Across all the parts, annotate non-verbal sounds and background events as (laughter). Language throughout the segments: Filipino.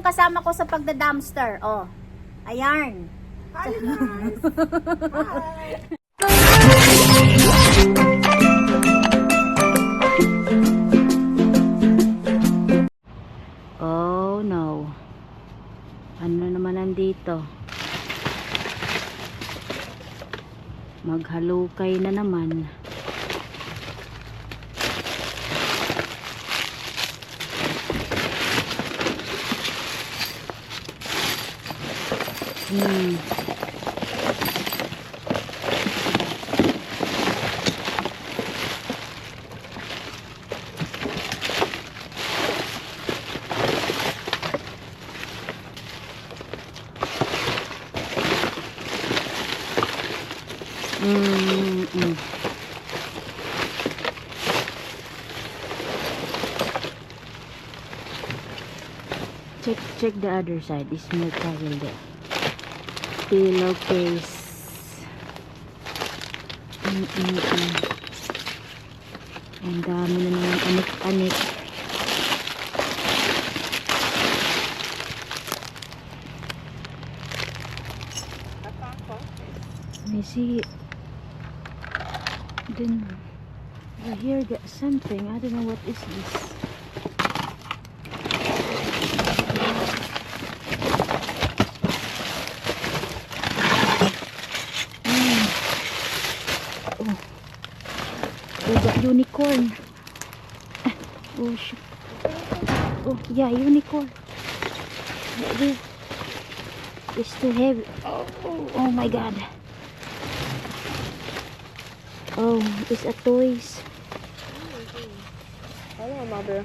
yung kasama ko sa pagda-dumpster. Oh. Ayan. Hi. Oh no. Ano naman nandito? Maghalukay na naman. Hmm. Mm, mm. Check check the other side. Is more towel there. Pillowcase. Mm, mm, mm. Ang dami na naman anik-anik. I see. Then I hear something. I don't know what is this. Oh, got unicorn. Ah, Oh, shit. Oh, yeah, unicorn. This It's too heavy. Oh, oh my god. Oh, it's a toys. Hold on, my bear.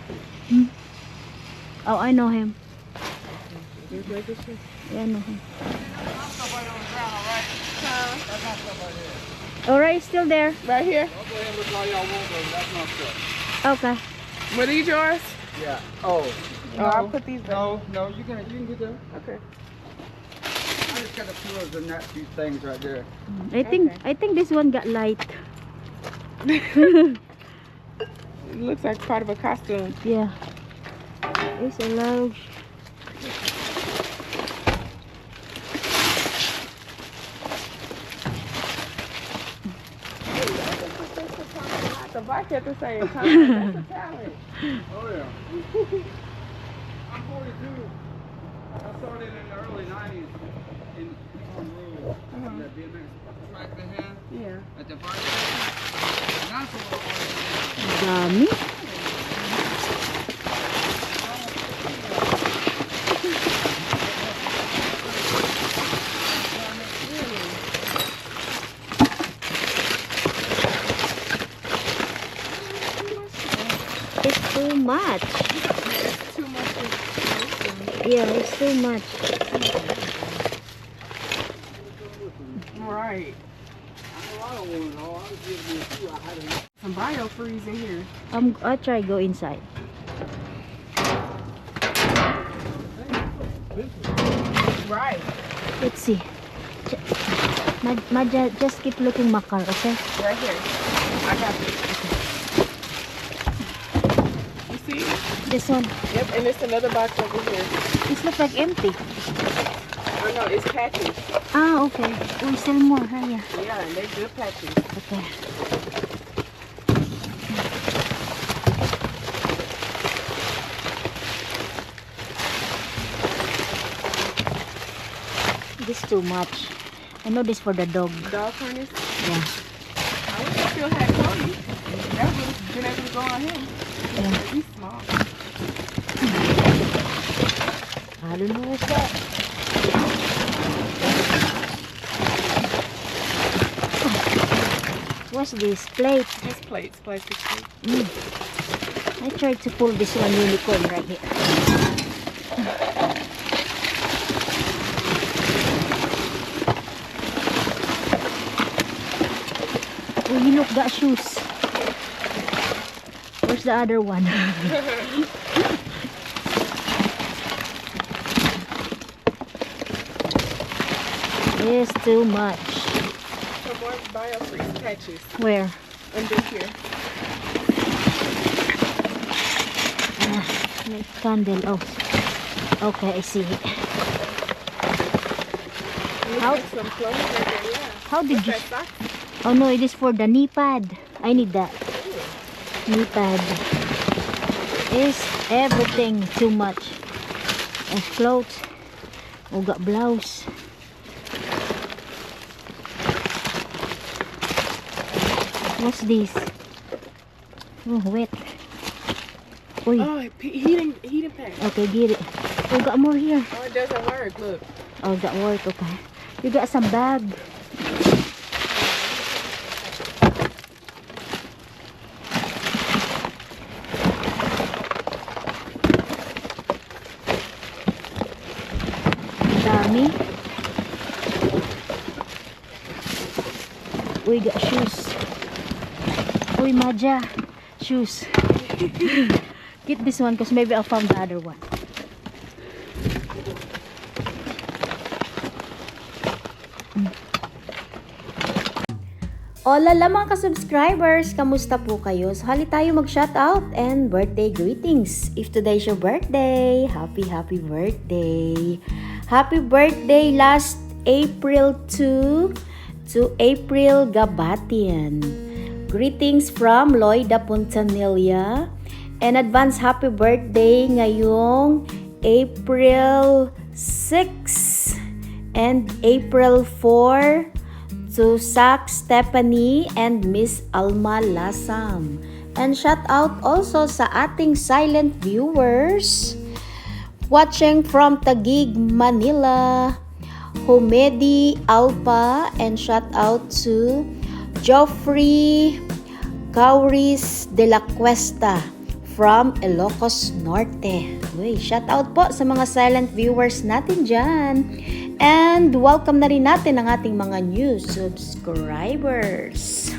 Oh, I know him. You break this shit? Yeah, I know him. Alright, still there. Right here. I'll go ahead and look all y'all want those. That's my stuff. Okay. Were these yours? Yeah. Oh. Oh, I'll put these back. No, no, you can you can get them. Okay. I just got the two of them, that few things right there. I think Okay. I think this one got light. (laughs) (laughs) It looks like part of a costume. Yeah. It's a large. The at the same time. That's a talent. (laughs) Oh yeah. (laughs) I'm 42. I started in the early 90s in on road. That BMX track they had Yeah. at the fire station. And that's what I Dami. It's too much. Too much. of- Yeah, it's too much. Right. I don't want it all. I just give me a few. I had enough. Some biofreeze in here. Um, I'll try to go inside. Right. Let's see. Madja, just keep looking makar, okay? Right here. I got this. You see? This one. Yep, and it's another box over here. This looks like empty. Oh no, it's patches. Ah, okay. We still more. Ah, yeah. Yeah, and they good patches. Okay. This too much. I know this for the dog. Dog harness. Yeah. I wish I still had Cody. That would have been able to go on him. yeah. He's small. I don't know what's that. What's this plate? Just plates, plastic plates. Mm. I tried to pull this one unicorn right here. Oh, you look that shoes. Where's the other one? (laughs) it's too much. Some more biofreeze patches Where? under here. Ah, may candle. Oh. Okay, I see. You How- some clothes right there, yeah. How did you... That. Oh no, it is for the knee pad. I need that. Knee pad. Is everything too much. Of clothes. Got blouse. What's this? Oh, wet. Uy, Oh, he he didn't he didn't okay, get it. We got more here. Oh, it doesn't work. Look. Oh, that work, okay. You got some bag. Dami. Uy, got shoes. Uy, Maja. Shoes. Get this one because maybe I'll find the other one. Hola la mga ka-subscribers! Kamusta po kayo? So, hali tayo mag-shoutout and birthday greetings. If today's your birthday, happy, happy birthday! Happy birthday last April 2 to April Gabatian. Greetings from Lloyda Puntanilla. And advance happy birthday ngayong April 6 and April 4 to Sak Stephanie and Miss Alma Lasam. And shout out also sa ating silent viewers watching from Taguig, Manila, Homedi Alpa, and shout out to Joffrey Cauris de la Cuesta from Ilocos Norte. Uy, shout out po sa mga silent viewers natin dyan. And welcome na rin natin ang ating mga new subscribers.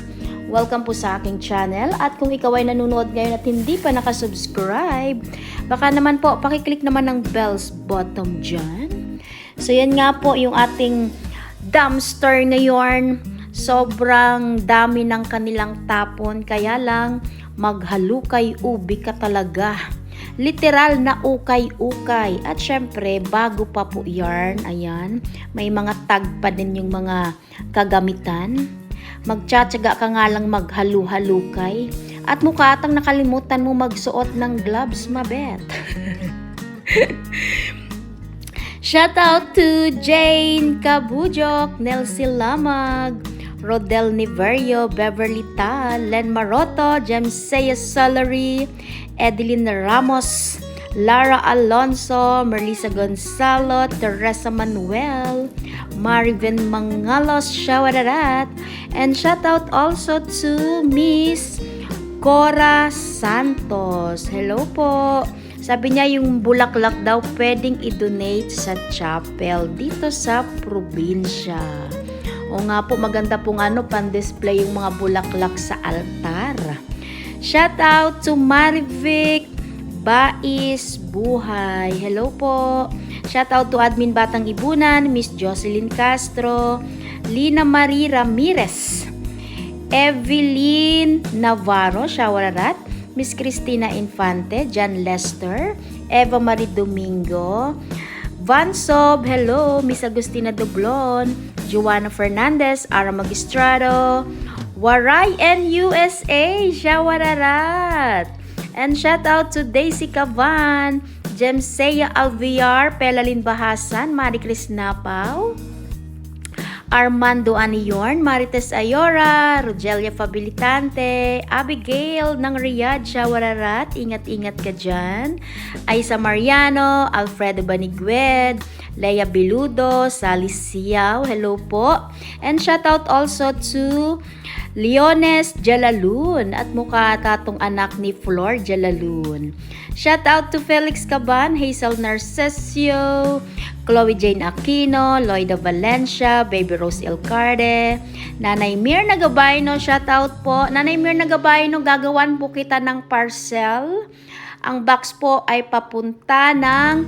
Welcome po sa aking channel at kung ikaw ay nanonood ngayon at hindi pa nakasubscribe, baka naman po pakiclick naman ng bells bottom dyan. So yan nga po yung ating dumpster ngayon. Sobrang dami ng kanilang tapon kaya lang maghalukay ubi ka talaga. Literal na ukay-ukay. At syempre, bago pa po yarn, ayan, may mga tag pa din yung mga kagamitan. Magtsatsaga ka nga lang maghalu-halukay. At mukha atang nakalimutan mo magsuot ng gloves, mabet. (laughs) Shout out to Jane Kabujok, Nelsie Lamag, Rodel Niverio, Beverly Tal, Len Maroto, Jemsea Salary, Edeline Ramos, Lara Alonso, Merlisa Gonzalo, Teresa Manuel, Marvin Mangalos, Shawararat, and shout out also to Miss Cora Santos. Hello po. Sabi niya yung bulaklak daw pwedeng i-donate sa chapel dito sa probinsya. O nga po, maganda pong ano, pan-display yung mga bulaklak sa altar. Shout out to Marivic Bais Buhay. Hello po. Shout out to Admin Batang Ibunan, Miss Jocelyn Castro, Lina Marie Ramirez, Evelyn Navarro, Shawararat, Miss Cristina Infante, John Lester, Eva Marie Domingo, Van Sob, hello, Miss Agustina Doblon, Joanna Fernandez, Ara Magistrado, Waray and USA, Shawararat. And shout out to Daisy Cavan, Jemsea Alviar, Pelalin Bahasan, Marie Cris Napaw, Armando Aniorn, Marites Ayora, Rogelia Fabilitante, Abigail ng Riyadh, Shawararat, ingat-ingat ka dyan. Aisa Mariano, Alfredo Banigued, Leia Biludo, Sally Siaw, hello po. And shout out also to Leones Jalalun at mukha tatong anak ni Flor Jalalun. Shout out to Felix Caban, Hazel Narcesio, Chloe Jane Aquino, Loida Valencia, Baby Rose Elcarde, Nanay Mir Nagabayno, shout out po. Nanay Mir Nagabayno, gagawan po kita ng parcel. Ang box po ay papunta ng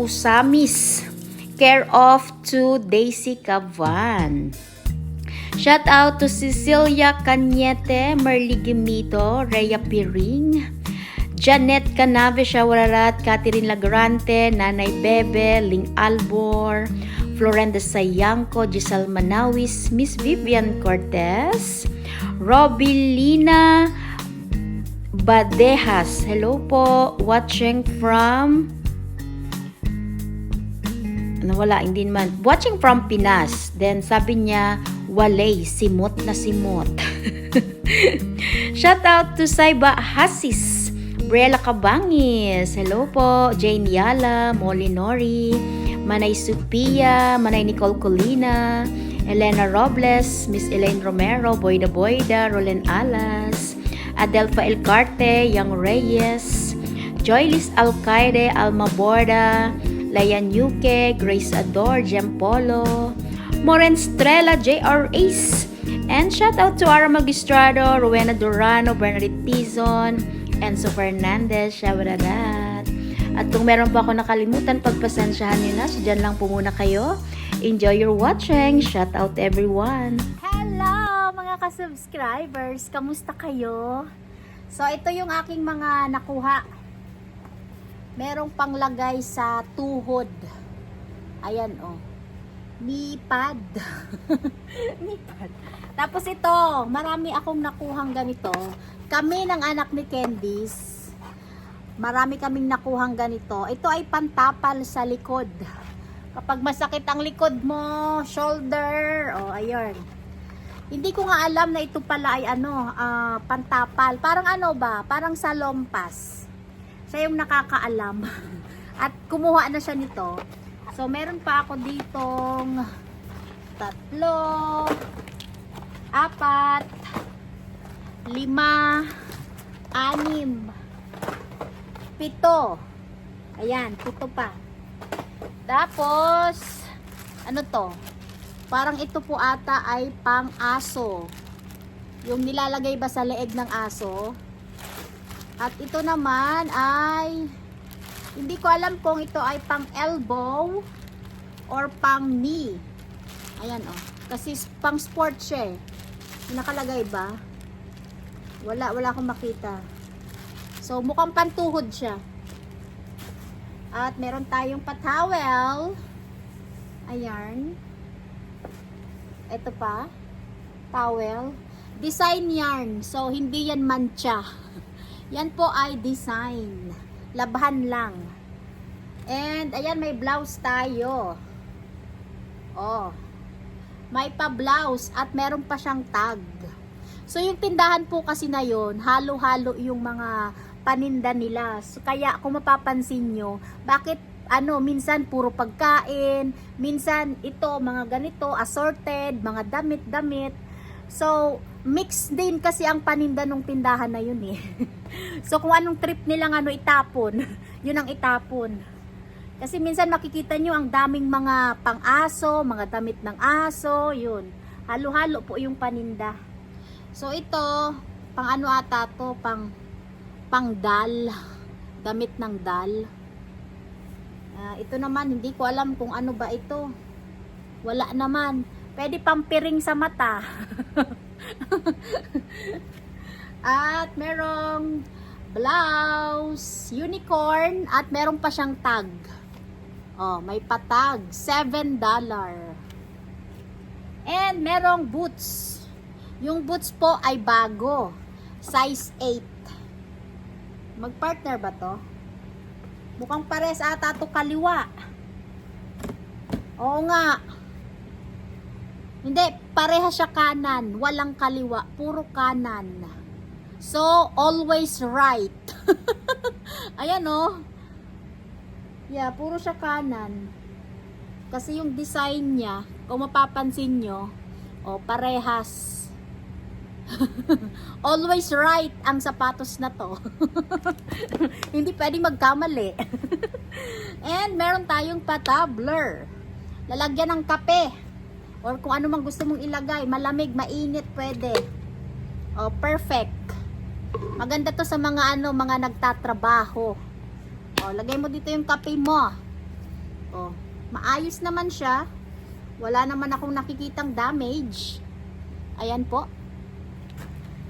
Usamis. Care of to Daisy Cavan. Shout out to Cecilia Cañete, Merly Gimito, Rhea Piring, Janet Canave Shawararat, Catherine Lagrante, Nanay Bebe, Ling Albor, Florenda Sayanco, Giselle Manawis, Miss Vivian Cortez, Robilina Badejas. Hello po, watching from nawala, hindi naman. Watching from Pinas. Then, sabi niya, walay, simot na simot. (laughs) Shout out to Saiba Hasis, Briella Cabangis, hello po, Jane Yala, Molly Nori, Manay Supia, Manay Nicole Colina, Elena Robles, Miss Elaine Romero, Boyda Boyda, Rolen Alas, Adelfa Elcarte, Young Reyes, Joylis Alcaide, Alma Borda, Layan Yuke, Grace Ador, Jem Polo, Moren Strela, J.R. Ace, and shout out to Ara Magistrado, Rowena Durano, Bernadette Tizon, Enzo Fernandez, Shawaradat. At kung meron pa ako nakalimutan, pagpasensyahan nyo na. So, dyan lang po muna kayo. Enjoy your watching. Shout out everyone. Hello mga ka-subscribers! Kamusta kayo? So ito yung aking mga nakuha. Merong panglagay sa tuhod. Ayan oh. Knee pad. Knee (laughs) pad. Tapos ito, marami akong nakuhang ganito. Kami ng anak ni Candice, marami kaming nakuhang ganito. Ito ay pantapal sa likod. Kapag masakit ang likod mo, shoulder, oh, ayun. Hindi ko nga alam na ito pala ay ano, ah, pantapal. Parang ano ba? Parang sa lompas. Siya yung nakakaalam. (laughs) At kumuha na siya nito. So, meron pa ako ditong tatlo, apat, lima, anim, pito. Ayan, pito pa. Tapos, ano to? Parang ito po ata ay pang aso. Yung nilalagay ba sa leeg ng aso? At ito naman ay hindi ko alam kung ito ay pang elbow or pang knee. Ayan oh. Kasi pang sport siya eh. Nakalagay ba? Wala, wala akong makita. So mukhang pantuhod siya. At meron tayong patawel. Ayan. Ito pa. Towel. Design yarn. So, hindi yan mancha. (laughs) Yan po ay design. Labhan lang. And, ayan, may blouse tayo. Oh. May pa-blouse at meron pa siyang tag. So, yung tindahan po kasi na yon halo-halo yung mga paninda nila. So, kaya kung mapapansin nyo, bakit ano, minsan puro pagkain, minsan ito, mga ganito, assorted, mga damit-damit. So, mix din kasi ang paninda ng tindahan na yun eh. (laughs) so, kung anong trip nilang ano itapon, (laughs) yun ang itapon. Kasi minsan makikita nyo ang daming mga pang-aso, mga damit ng aso, yun. Halo-halo po yung paninda. So, ito, pang ano ata to, pang, pang dal. Damit ng dal. Ah, ito naman, hindi ko alam kung ano ba ito. Wala naman. Pwede pampiring sa mata. (laughs) at merong blouse, unicorn, at meron pa siyang tag. Oh, may patag. $7. And merong boots. Yung boots po ay bago. Size 8. Magpartner ba to? Mukhang pares ata to kaliwa. Oo nga. Hindi, pareha siya kanan. Walang kaliwa. Puro kanan. So, always right. (laughs) Ayan oh. Yeah, puro siya kanan. Kasi yung design niya, kung mapapansin nyo, oh, parehas. (laughs) always right ang sapatos na to. (laughs) Hindi pwedeng magkamali. And meron tayong patabler. Lalagyan ng kape. Or kung ano mang gusto mong ilagay. Malamig, mainit, pwede. Oh, perfect. Maganda to sa mga ano, mga nagtatrabaho. Oh, lagay mo dito yung kape mo. Oh, maayos naman siya. Wala naman akong nakikitang damage. Ayan po.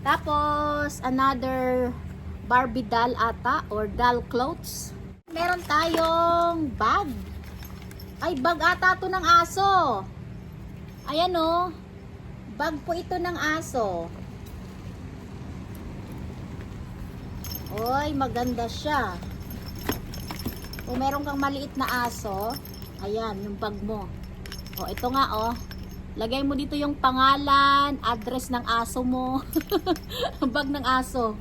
Tapos, another Barbie doll ata or doll clothes. Meron tayong bag. Ay, bag ata to ng aso. Ayan o. Bag po ito ng aso. Oy, maganda siya. Kung meron kang maliit na aso, ayan, yung bag mo. O, ito nga, oh. Lagay mo dito yung pangalan, address ng aso mo. (laughs) bag ng aso.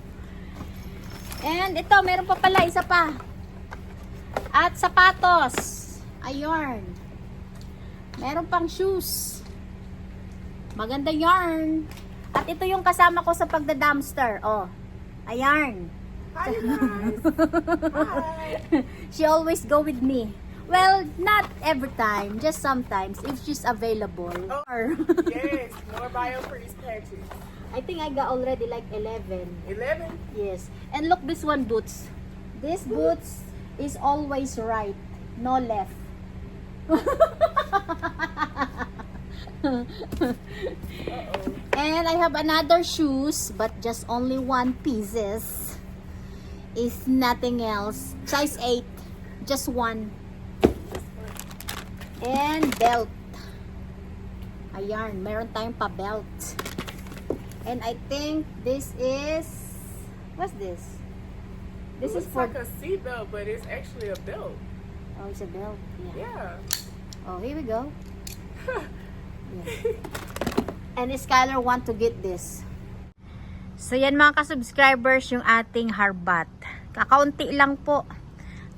And ito, meron pa pala, isa pa. At sapatos. Ayun. Meron pang shoes. Maganda yarn. At ito yung kasama ko sa pagda-dumpster. Oh. Ayan. Hi. (laughs) Hi. (laughs) She always go with me. Well, not every time, just sometimes if she's available. Oh. Or Yes, (laughs) more bio-freeze patches. I think I got already like 11. 11. Yes. And look this one boots. This boots is always right, no left. and I have another shoes, but just only one pieces. Is nothing else. Size 8. Just one. And belt. Ayan, meron tayong pa-belt. And I think this is what's this? This is for like a seatbelt, but it's actually a belt. Oh, it's a belt. Yeah. Yeah. Oh, here we go. (laughs) Yeah. And Skylar want to get this. So yan mga ka-subscribers yung ating harbat. Kakaunti lang po.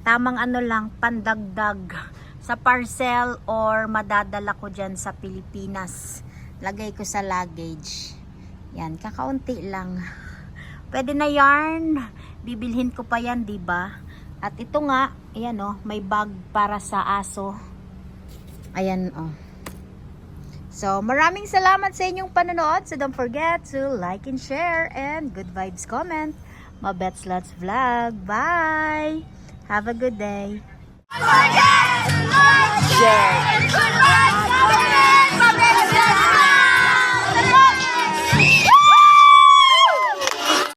Tamang ano lang, pandagdag sa parcel or madadala ko dyan sa Pilipinas. Lagay ko sa luggage. Yan, kakaunti lang. Pwede na yarn. Bibilhin ko pa yan, 'di ba? At ito nga, ayan oh, may bag para sa aso. Ayan oh. So, maraming salamat sa inyong panonood. So, don't forget to like and share and good vibes comment. Mabets Lots Vlog. Bye! Have a good day! Share!